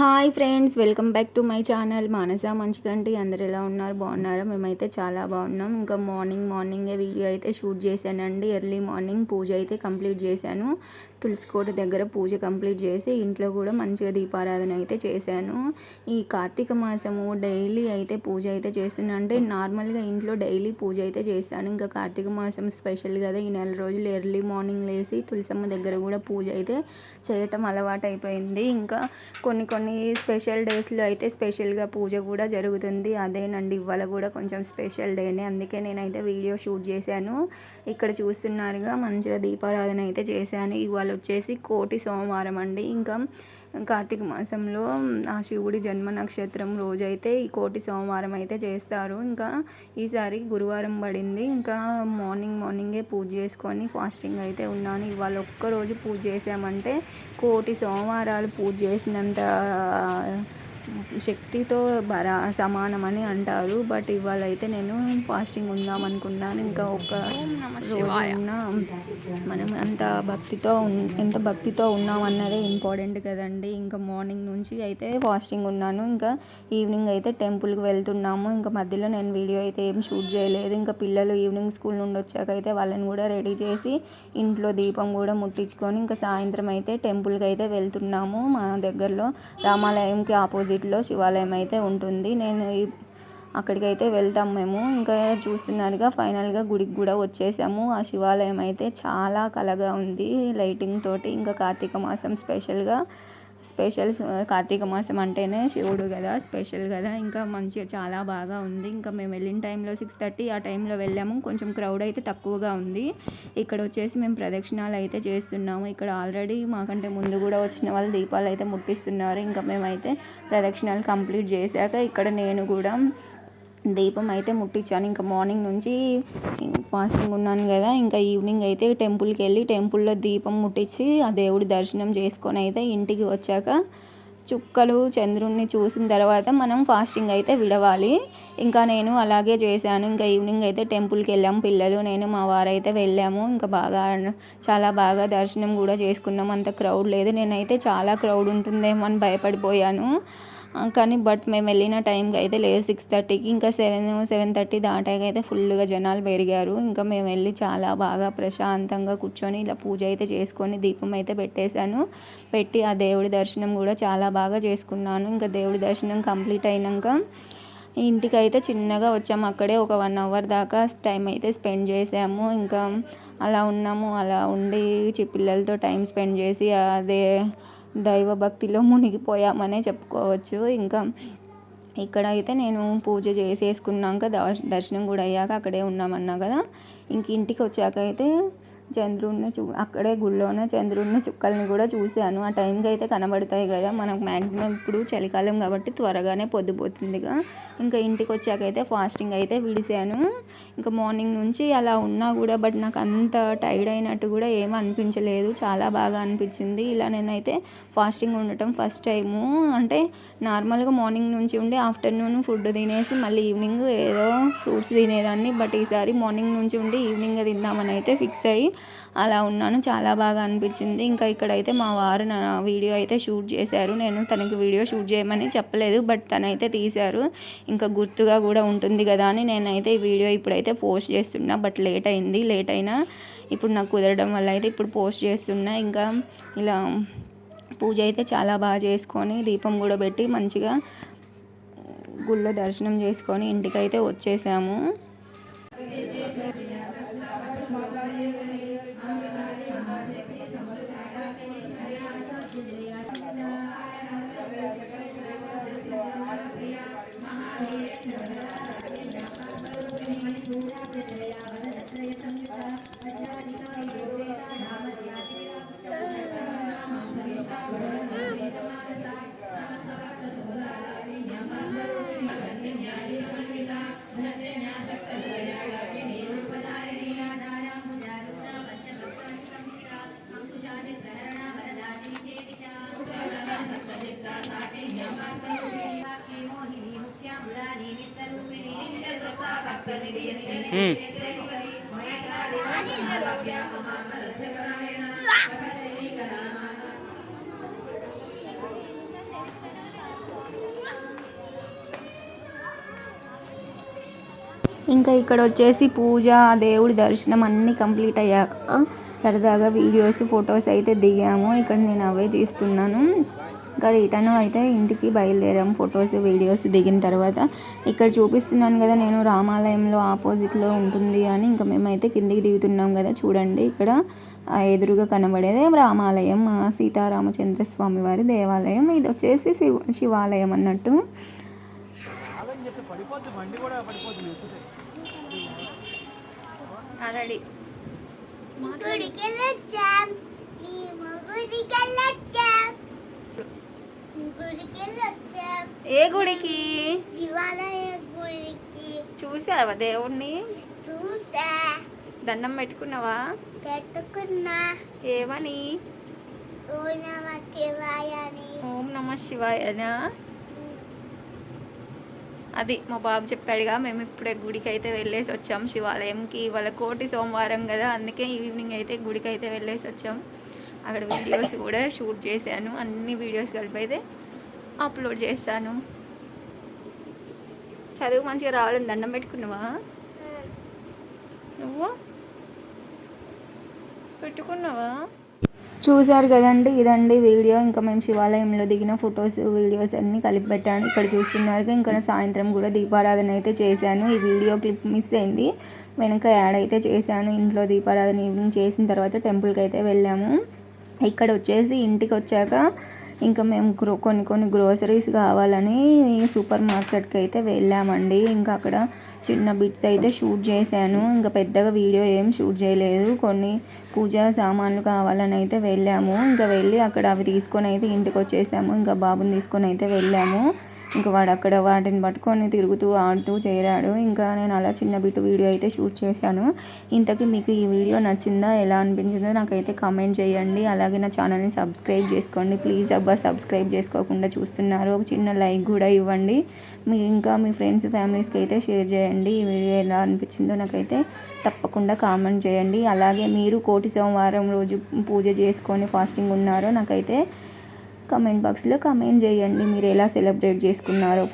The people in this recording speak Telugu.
Hi friends welcome back to my channel. Manasa Manchikanti అందరు ఎలా ఉన్నారు? బాగున్నారా? మేమైతే చాలా బాగున్నాం. ఇంకా మార్నింగ్ మార్నింగే వీడియో అయితే షూట్ చేశానండి. ఎర్లీ మార్నింగ్ పూజ అయితే కంప్లీట్ చేశాను. తులసికోట దగ్గర పూజ కంప్లీట్ చేసి ఇంట్లో కూడా మంచిగా దీపారాధన అయితే చేశాను. ఈ కార్తీక మాసము డైలీ అయితే పూజ అయితే చేస్తున్నా. అంటే నార్మల్గా ఇంట్లో డైలీ పూజ అయితే చేశాను ఇంకా కార్తీక మాసం స్పెషల్ కదా ఈ నెల రోజులు ఎర్లీ మార్నింగ్ లేసి తులసమ్మ దగ్గర కూడా పూజ అయితే చేయటం అలవాటు అయిపోయింది. ఇంకా కొన్ని కొన్ని స్పెషల్ డేస్లో అయితే స్పెషల్గా పూజ కూడా జరుగుతుంది. అదేనండి ఇవాళ కూడా కొంచెం స్పెషల్ డేనే. అందుకే నేనైతే వీడియో షూట్ చేశాను. ఇక్కడ చూస్తున్నారుగా మంచిగా దీపారాధన అయితే చేశాను. ఇవాళ వచ్చేసి కోటి సోమవారం అండి. ఇంకా కార్తీక మాసంలో ఆ శివుడి జన్మ నక్షత్రం రోజైతే ఈ కోటి సోమవారం అయితే చేస్తారు. ఇంకా ఈసారి గురువారం పడింది. ఇంకా మార్నింగ్ మార్నింగే పూజ చేసుకొని ఫాస్టింగ్ అయితే ఉన్నాను. ఇవాళ ఒక్కరోజు పూజ చేసామంటే కోటి సోమవారాలు పూజ చేసినంత శక్తితో బరా సమానమని అంటారు. బట్ ఇవాళ అయితే నేను ఫాస్టింగ్ ఉందాం అనుకున్నాను ఇంకా ఒక రోజు మనం అంత భక్తితో ఎంత భక్తితో ఉన్నాం అన్నది ఇంపార్టెంట్ కదండి. ఇంకా మార్నింగ్ నుంచి అయితే ఫాస్టింగ్ ఉన్నాను. ఇంకా ఈవినింగ్ అయితే టెంపుల్కి వెళ్తున్నాము. ఇంకా మధ్యలో నేను వీడియో అయితే ఏం షూట్ చేయలేదు. ఇంకా పిల్లలు ఈవినింగ్ స్కూల్ నుండి వచ్చాక అయితే వాళ్ళని కూడా రెడీ చేసి ఇంట్లో దీపం కూడా ముట్టించుకొని ఇంకా సాయంత్రం అయితే టెంపుల్కి అయితే వెళ్తున్నాము. మా దగ్గరలో రామాలయంకి ఆపోజిట్ ఆపోజిట్లో శివాలయం అయితే ఉంటుంది. నేను అక్కడికైతే వెళ్తాం మేము. ఇంకా చూస్తున్నారుగా ఫైనల్గా గుడికి కూడా వచ్చేసాము. ఆ శివాలయం అయితే చాలా కలగా ఉంది లైటింగ్ తోటి. ఇంకా కార్తీక మాసం స్పెషల్గా స్పెషల్ కార్తీక మాసం అంటేనే శివుడు కదా స్పెషల్ కదా. ఇంకా మంచిగా చాలా బాగా ఉంది. ఇంకా మేము వెళ్ళిన టైంలో సిక్స్ థర్టీ ఆ టైంలో వెళ్ళాము. కొంచెం క్రౌడ్ అయితే తక్కువగా ఉంది. ఇక్కడ వచ్చేసి మేము ప్రదక్షిణాలు అయితే చేస్తున్నాము. ఇక్కడ ఆల్రెడీ మాకంటే ముందు కూడా వచ్చిన వాళ్ళు దీపాలు అయితే ముట్టిస్తున్నారు. ఇంకా మేమైతే ప్రదక్షిణాలు కంప్లీట్ చేశాక ఇక్కడ నేను కూడా దీపం అయితే ముట్టించాను. ఇంకా మార్నింగ్ నుంచి ఫాస్టింగ్ ఉన్నాను కదా ఇంకా ఈవినింగ్ అయితే టెంపుల్కి వెళ్ళి టెంపుల్లో దీపం ముట్టించి ఆ దేవుడి దర్శనం చేసుకొని అయితే ఇంటికి వచ్చాక చుక్కలు చంద్రుణ్ణి చూసిన తర్వాత మనం ఫాస్టింగ్ అయితే విడవాలి. ఇంకా నేను అలాగే చేశాను. ఇంకా ఈవినింగ్ అయితే టెంపుల్కి వెళ్ళాము పిల్లలు నేను మా వారైతే వెళ్ళాము. ఇంకా బాగా చాలా బాగా దర్శనం కూడా చేసుకున్నాం. అంత క్రౌడ్ లేదు. నేనైతే చాలా క్రౌడ్ ఉంటుందేమో అని భయపడిపోయాను. కానీ బట్ మేము వెళ్ళిన టైంకి అయితే లేదు. సిక్స్ థర్టీకి ఇంకా సెవెన్ సెవెన్ థర్టీ దాటాక అయితే ఫుల్గా జనాలు పెరిగారు. ఇంకా మేము వెళ్ళి చాలా బాగా ప్రశాంతంగా కూర్చొని ఇలా పూజ అయితే చేసుకొని దీపం అయితే పెట్టేశాను. పెట్టి ఆ దేవుడి దర్శనం కూడా చాలా బాగా చేసుకున్నాను. ఇంకా దేవుడి దర్శనం కంప్లీట్ అయినాక ఇంటికి అయితే చిన్నగా వచ్చాము. అక్కడే ఒక వన్ అవర్ దాకా టైం అయితే స్పెండ్ చేసాము. ఇంకా అలా ఉన్నాము. అలా ఉండి పిల్లలతో టైం స్పెండ్ చేసి అదే దైవభక్తిలో మునిగిపోయామనే చెప్పుకోవచ్చు. ఇంకా ఇక్కడ అయితే నేను పూజ చేసేసుకున్నాక దర్శనం కూడా అయ్యాక అక్కడే ఉన్నామన్నా కదా. ఇంక ఇంటికి వచ్చాక అయితే చంద్రుడిని చూ అక్కడే గుళ్ళోనే చంద్రుడిని చుక్కల్ని కూడా చూశాను. ఆ టైంకి అయితే కనబడతాయి కదా మనకు మ్యాక్సిమం ఇప్పుడు చలికాలం కాబట్టి త్వరగానే పొద్దుపోతుందిగా. ఇంకా ఇంటికి వచ్చాకైతే అయితే ఫాస్టింగ్ అయితే విడిసాను ఇంకా మార్నింగ్ నుంచి అలా ఉన్నా కూడా బట్ నాకు అంత టైర్డ్ అయినట్టు కూడా ఏమీ అనిపించలేదు. చాలా బాగా అనిపించింది. ఇలా నేనైతే ఫాస్టింగ్ ఉండటం ఫస్ట్ టైము. అంటే నార్మల్గా మార్నింగ్ నుంచి ఉండి ఆఫ్టర్నూన్ ఫుడ్ తినేసి మళ్ళీ ఈవినింగ్ ఏదో ఫ్రూట్స్ తినేదాన్ని. బట్ ఈసారి మార్నింగ్ నుంచి ఉండి ఈవినింగ్ తిందామని అయితే ఫిక్స్ అయ్యి అలా ఉన్నాను. చాలా బాగా అనిపించింది. ఇంకా ఇక్కడైతే మా వారు నా వీడియో అయితే షూట్ చేశారు. నేను తనకి వీడియో షూట్ చేయమని చెప్పలేదు. బట్ తనైతే తీశారు. ఇంకా గుర్తుగా కూడా ఉంటుంది కదా అని నేనైతే ఈ వీడియో ఇప్పుడైతే పోస్ట్ చేస్తున్నా. బట్ లేట్ అయింది. లేట్ అయినా ఇప్పుడు నాకు కుదరడం వల్ల అయితే ఇప్పుడు పోస్ట్ చేస్తున్నా. ఇంకా ఇలా పూజ అయితే చాలా బాగా చేసుకొని దీపం కూడా పెట్టి మంచిగా గుళ్ళో దర్శనం చేసుకొని ఇంటికైతే వచ్చేసాము. ఇంకా ఇక్కడ వచ్చేసి పూజ దేవుడి దర్శనం అన్నీ కంప్లీట్ అయ్యాక సరదాగా వీడియోస్ ఫొటోస్ అయితే దిగాము. ఇక్కడ నేను అవే తీస్తున్నాను. ఇంకా రిటర్న్ అయితే ఇంటికి బయలుదేరాము ఫొటోస్ వీడియోస్ దిగిన తర్వాత. ఇక్కడ చూపిస్తున్నాను కదా నేను రామాలయంలో ఆపోజిట్లో ఉంటుంది అని. ఇంకా మేమైతే కిందికి దిగుతున్నాం కదా చూడండి. ఇక్కడ ఎదురుగా కనబడేదే రామాలయం సీతారామచంద్ర స్వామి వారి దేవాలయం. ఇది వచ్చేసి శివ శివాలయం అన్నట్టు. రెడీ గుడికెళ్ళొచ్చాం. ఏ గుడికి? చూసావా దేవుణ్ణి? చూసా. దండం పెట్టుకున్నావా? పెట్టుకున్నా. ఏమని? ఓ నమ శివాయని? అది మా బాబు చెప్పాడుగా మేము ఇప్పుడే గుడికి అయితే వెళ్ళేసి వచ్చాం శివాలయంకి. ఇవాళ కోటి సోమవారం కదా అందుకే ఈవినింగ్ అయితే గుడికి అయితే వెళ్ళేసి వచ్చాం. అక్కడ వీడియోస్ కూడా షూట్ చేశాను అన్ని వీడియోస్ కలిపి అయితే అప్లోడ్ చేశాను. చదువు మంచిగా రావాలని దండం పెట్టుకున్నావా? నువ్వు? పెట్టుకున్నావా? చూశారు కదండి ఇదండి వీడియో. ఇంకా మేము శివాలయంలో దిగిన ఫొటోస్ వీడియోస్ అన్నీ కలిపి పెట్టాను. ఇక్కడ చూస్తున్నారు ఇంకా సాయంత్రం కూడా దీపారాధన అయితే చేశాను. ఈ వీడియో క్లిప్ మిస్ అయింది. వెనక యాడ్ అయితే చేశాను. ఇంట్లో దీపారాధన ఈవినింగ్ చేసిన తర్వాత టెంపుల్కి అయితే వెళ్ళాము. ఇక్కడ వచ్చేసి ఇంటికి వచ్చాక ఇంకా మేము గ్రో కొన్ని కొన్ని గ్రోసరీస్ కావాలని సూపర్ మార్కెట్కి అయితే వెళ్ళామండి. ఇంకా అక్కడ చిన్న బిట్స్ అయితే షూట్ చేశాను. ఇంకా పెద్దగా వీడియో ఏం షూట్ చేయలేదు. కొన్ని పూజా సామాన్లు కావాలని అయితే వెళ్ళాము. ఇంకా వెళ్ళి అక్కడ అవి తీసుకొని అయితే ఇంటికి వచ్చేసాము. ఇంకా బాబుని తీసుకొని అయితే వెళ్ళాము. ఇంకా వాడు అక్కడ వాటిని పట్టుకొని తిరుగుతూ ఆడుతూ చేరాడు. ఇంకా నేను అలా చిన్న బిట్టు వీడియో అయితే షూట్ చేశాను. ఇంతకీ మీకు ఈ వీడియో నచ్చిందా? ఎలా అనిపించిందో నాకైతే కామెంట్ చేయండి. అలాగే నా ఛానల్ని సబ్స్క్రైబ్ చేసుకోండి. ప్లీజ్ అబ్బా సబ్స్క్రైబ్ చేసుకోకుండా చూస్తున్నారు. ఒక చిన్న లైక్ కూడా ఇవ్వండి. మీ ఇంకా మీ ఫ్రెండ్స్ ఫ్యామిలీస్కి అయితే షేర్ చేయండి. ఈ వీడియో ఎలా అనిపించిందో నాకైతే తప్పకుండా కామెంట్ చేయండి. అలాగే మీరు కోటి సోమవారం రోజు పూజ చేసుకొని ఫాస్టింగ్ ఉన్నారో నాకైతే కమెంట్ బాక్స్లో కమెంట్ చేయండి. మీరు ఎలా సెలబ్రేట్ చేసుకున్నారో